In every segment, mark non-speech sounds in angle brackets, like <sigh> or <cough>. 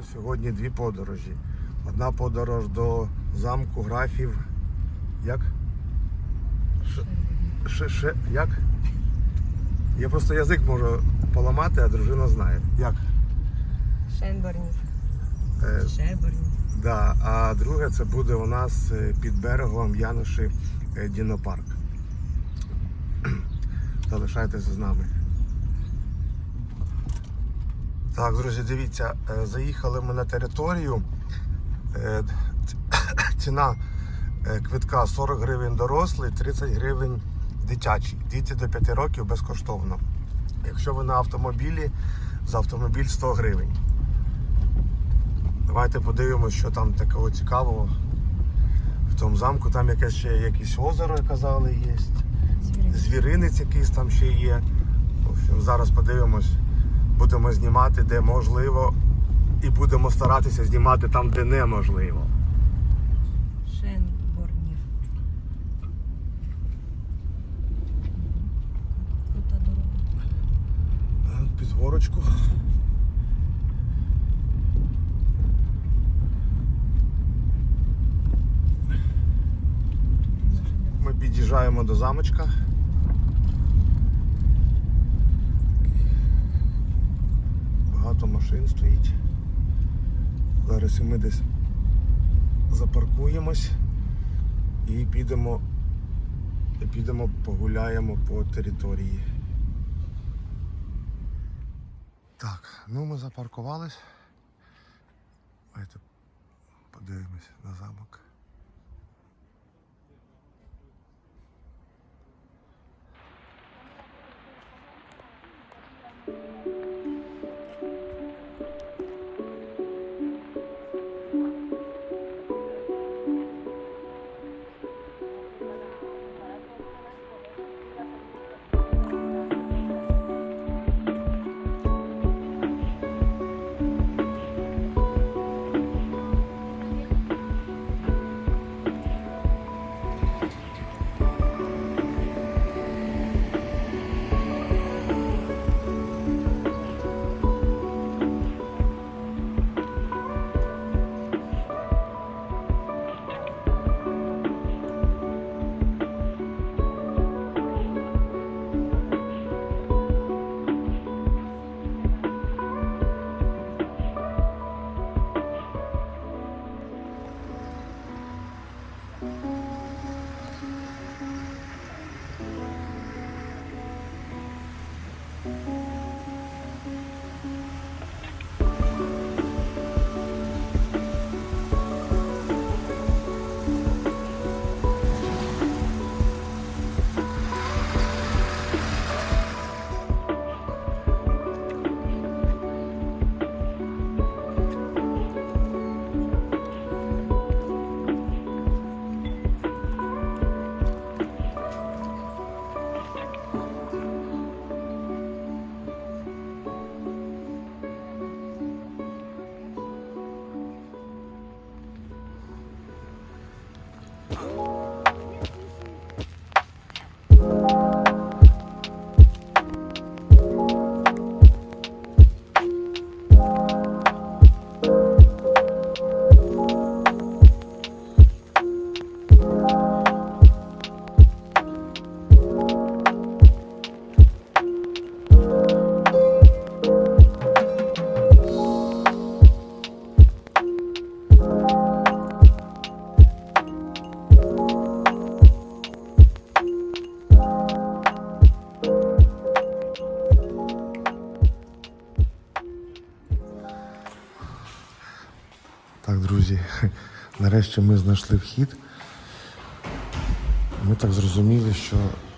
нас сьогодні дві подорожі. Одна подорож до замку графів. Як? Ш... Ш... Ш... Як? Я просто язик можу поламати, а дружина знає. Як? Шенборнів. Е, да. А друге це буде у нас е, під берегом Януші е, Дінопарк. <clears throat> Залишайтеся з нами. Так, друзі, дивіться, е, заїхали ми на територію. Е, <coughs> Ціна е, квитка 40 гривень дорослий, 30 гривень дитячий. Діти до 5 років безкоштовно. Якщо ви на автомобілі, за автомобіль 100 гривень. Давайте подивимося, що там такого цікавого в тому замку. Там якесь ще якесь озеро, казали, є. Звіринець якийсь там ще є. В общем, зараз подивимось, будемо знімати, де можливо, і будемо старатися знімати там, де неможливо. Шенборнів. Так, Під горочку. Ми під'їжджаємо до замочка. Багато машин стоїть. Зараз ми десь запаркуємось і підемо, і підемо погуляємо по території. Так, ну ми запаркувались. Давайте подивимось на замок. Так, 了。<laughs> друзі, <laughs> нарешті ми знайшли вхід. Ми так зрозуміли, що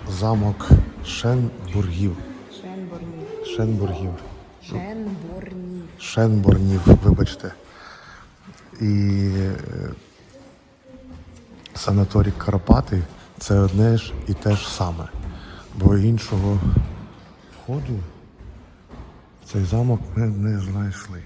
замок Шенбургів. Шенборнів. Шенбургів. Шенборнів. Шенборнів, вибачте. І е, санаторій Карпати це одне ж і те ж саме. Бо іншого входу в цей замок ми не знайшли.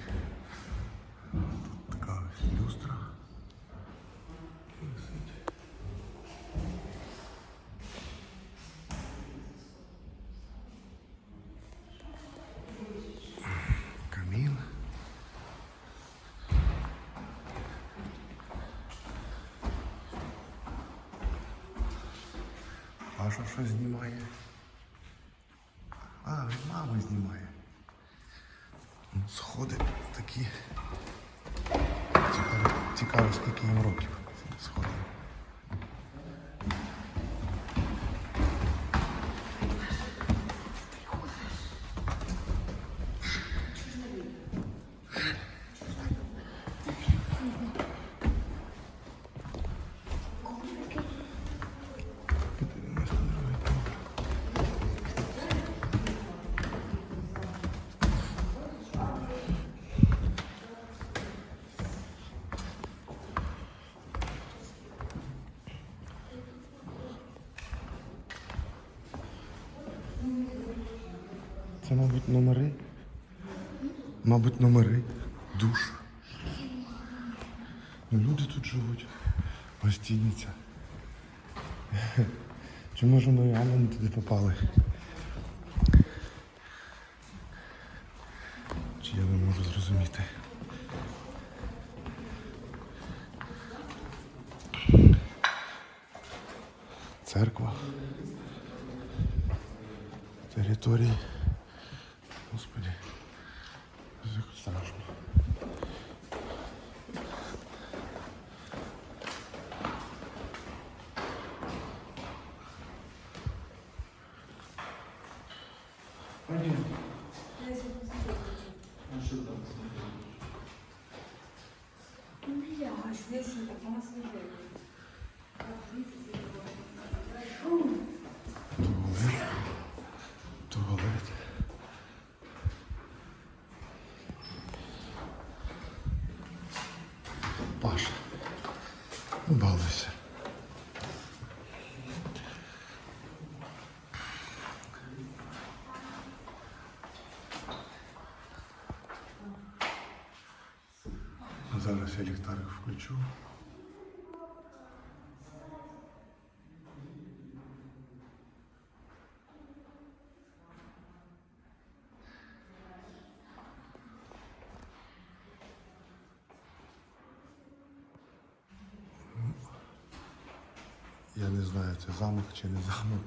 Маша щось знімає. А, він мами знімає. Ну, Сходи такі. Цікаво, цікаво, скільки їм років. цим Сходи. Мабуть, номери. Мабуть, номери. Душ. Ну, люди тут живуть. Гостиниця. Чи може ми реально не туди попали? Чи я не можу зрозуміти? Церква. Території. Туалет. Зараз я ліхтарик включу. Я не знаю, це замок чи не замок.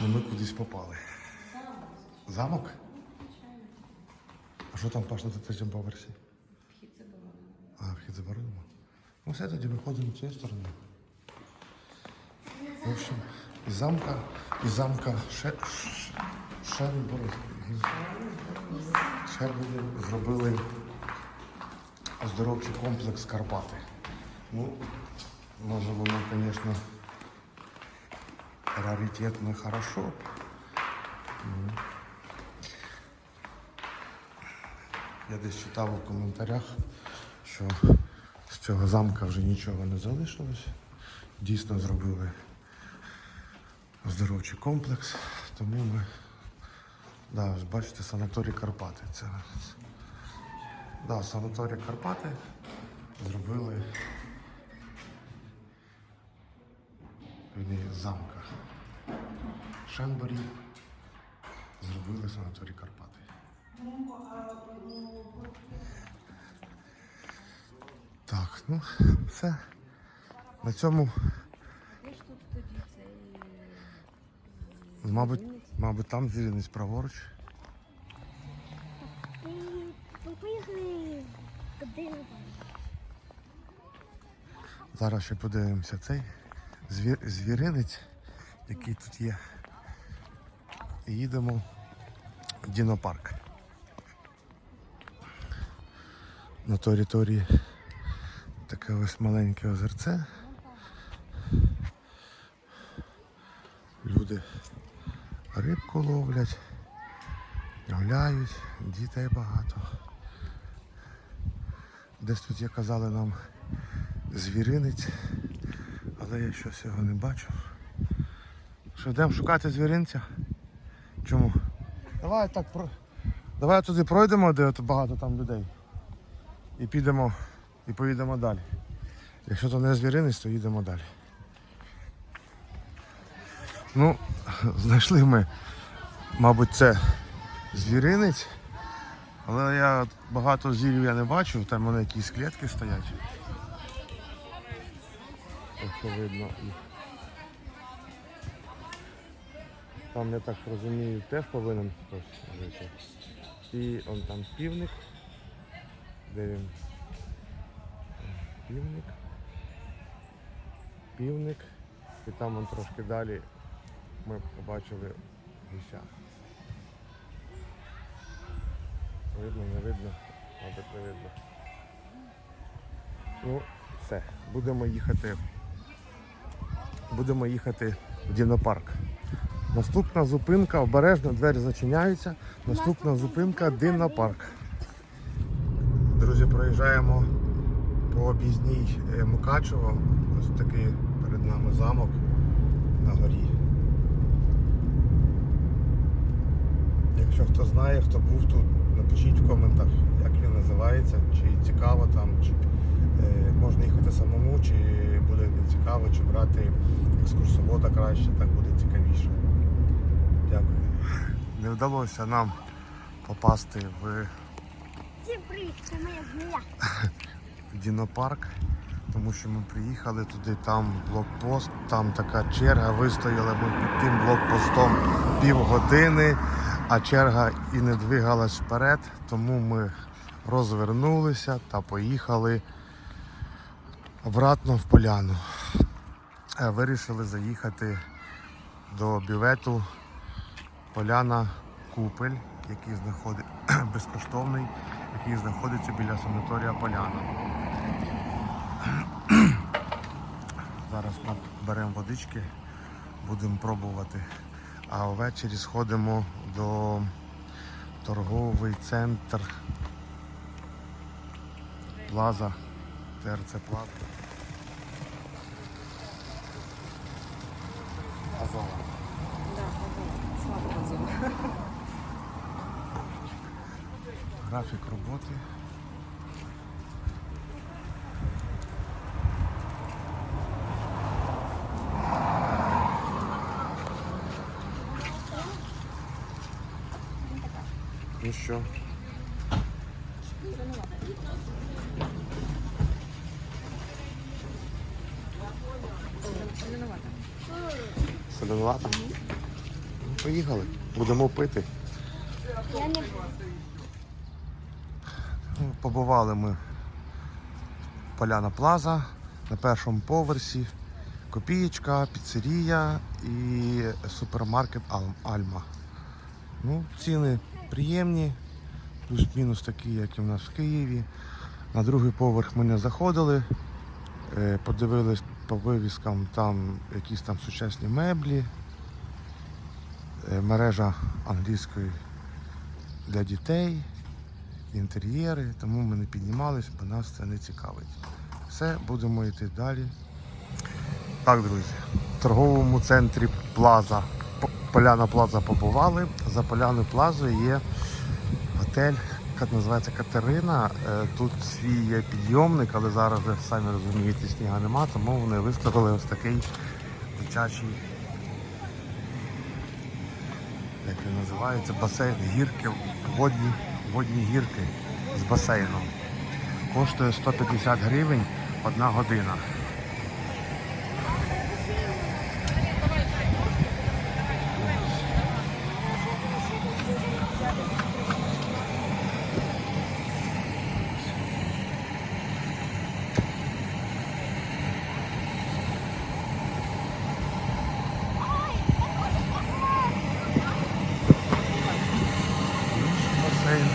Ну ми кудись попали. Замок? А що там Паш на третьому поверсі? Заборонено. Ну все, тоді виходимо цієї сторони. В общем, із замка, із замка ще. Шербурі зробили оздоровчий комплекс Карпати. Ну, може воно, звісно, раритетно хорошо. Ну. Я десь читав у коментарях, що з цього замка вже нічого не залишилось. Дійсно зробили оздоровчий комплекс, тому ми. Да, бачите, санаторій Карпати. Це да, санаторій Карпати зробили вірні, замка. Шенборі зробили санаторій Карпати. Ну все. На цьому, мабуть, мабуть, там звіринець праворуч. Поїхали куди Зараз ще подивимося цей звір, звіринець, який тут є. І їдемо в Дінопарк. На території таке ось маленьке озерце. Люди рибку ловлять, гуляють, дітей багато. Десь тут, як казали нам, звіринець, але я щось його не бачу. Що, йдемо шукати звіринця? Чому? Давай так. Давай туди пройдемо, де багато там людей. І підемо і поїдемо далі. Якщо то не звіринець, то їдемо далі. Ну, знайшли ми, мабуть, це звіринець. Але я багато звірів я не бачу, там вони якісь клітки стоять. Якщо видно їх. Там, я так розумію, теж повинен хтось жити. І он там півник. Де він? Півник. Півник. І там он трошки далі ми побачили гуся. Видно, не видно, мабуть, не видно. Ну, все, будемо їхати. Будемо їхати в Дінопарк. Наступна зупинка, обережно, двері зачиняються. Наступна зупинка Динопарк. Друзі, проїжджаємо по об'їзній е, Мукачево. Ось такий перед нами замок на горі. Якщо хто знає, хто був тут, напишіть в коментах, як він називається, чи цікаво там, чи е, можна їхати самому, чи буде не цікаво, чи брати екскурсовода краще, так буде цікавіше. Дякую. Не вдалося нам попасти в Всім привіт, це моя змія. <laughs> Дінопарк, тому що ми приїхали туди, там блокпост, там така черга, вистояли ми під тим блокпостом півгодини, а черга і не двигалась вперед, тому ми розвернулися та поїхали обратно в поляну. Е, Вирішили заїхати до бювету Поляна Купель, який знаходить <clears throat> безкоштовний, який знаходиться біля санаторія Поляна. Зараз беремо водички, будемо пробувати. А ввечері сходимо до торговий центр Плаза, ТРЦ Плаза. Азова. Да, слабо разом. Графік роботи. Ну що? Соленувато? Ну, Поїхали. Будемо пити. Я не Побували ми в Поляна Плаза на першому поверсі. Копієчка, піцерія і супермаркет Ал- Альма. Ну, ціни приємні, плюс-мінус такі, як і в нас в Києві. На другий поверх ми не заходили, е, подивились по вивіскам, там якісь там сучасні меблі, е, мережа англійської для дітей інтер'єри, тому ми не піднімались, бо нас це не цікавить. Все, будемо йти далі. Так, друзі, в торговому центрі Плаза. Поляна Плаза побували. За Поляною Плазою є готель, як називається Катерина. Е, Тут свій є підйомник, але зараз ви самі розумієте, сніга нема, тому вони виставили ось такий дитячий. Як він називається? Басейн, гірки, водні, водні гірки з басейном. Коштує 150 гривень одна година. Басейн.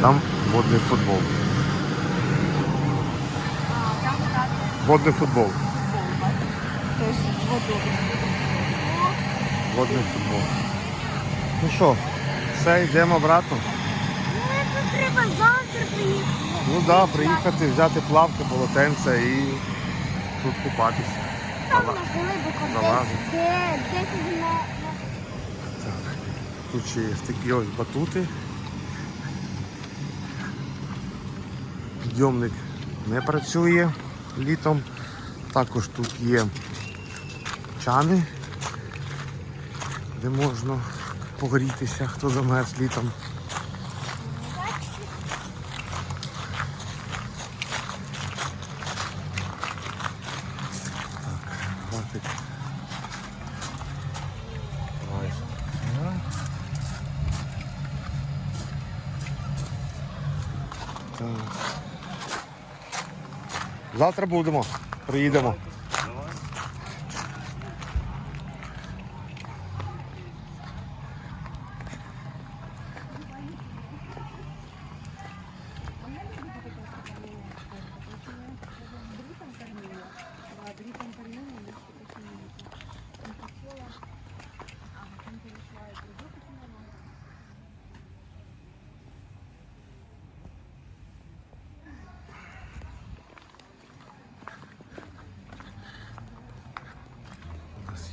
Там водний футбол. Водний футбол. Водний футбол. Ну що, все, йдемо обратно. Ну, треба завтра приїхати. Ну так, да, приїхати, взяти плавки, полотенце і тут купатися. Там на глибоко Залазить. десь, де, десь на, Так. Тут ще є такі ось батути. Підйомник не працює літом. Також тут є чани де можна погорітися, хто замерз літом. Так, хватить. Давай. Так. Завтра будемо. Приїдемо.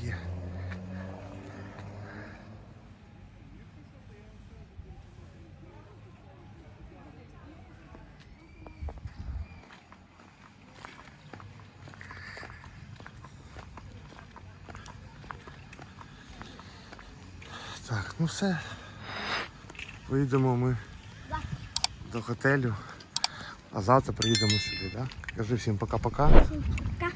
Є. Так, ну все. Поїдемо ми до готелю, а завтра приїдемо сюди? Да? Кажи всім пока-пока. Пока.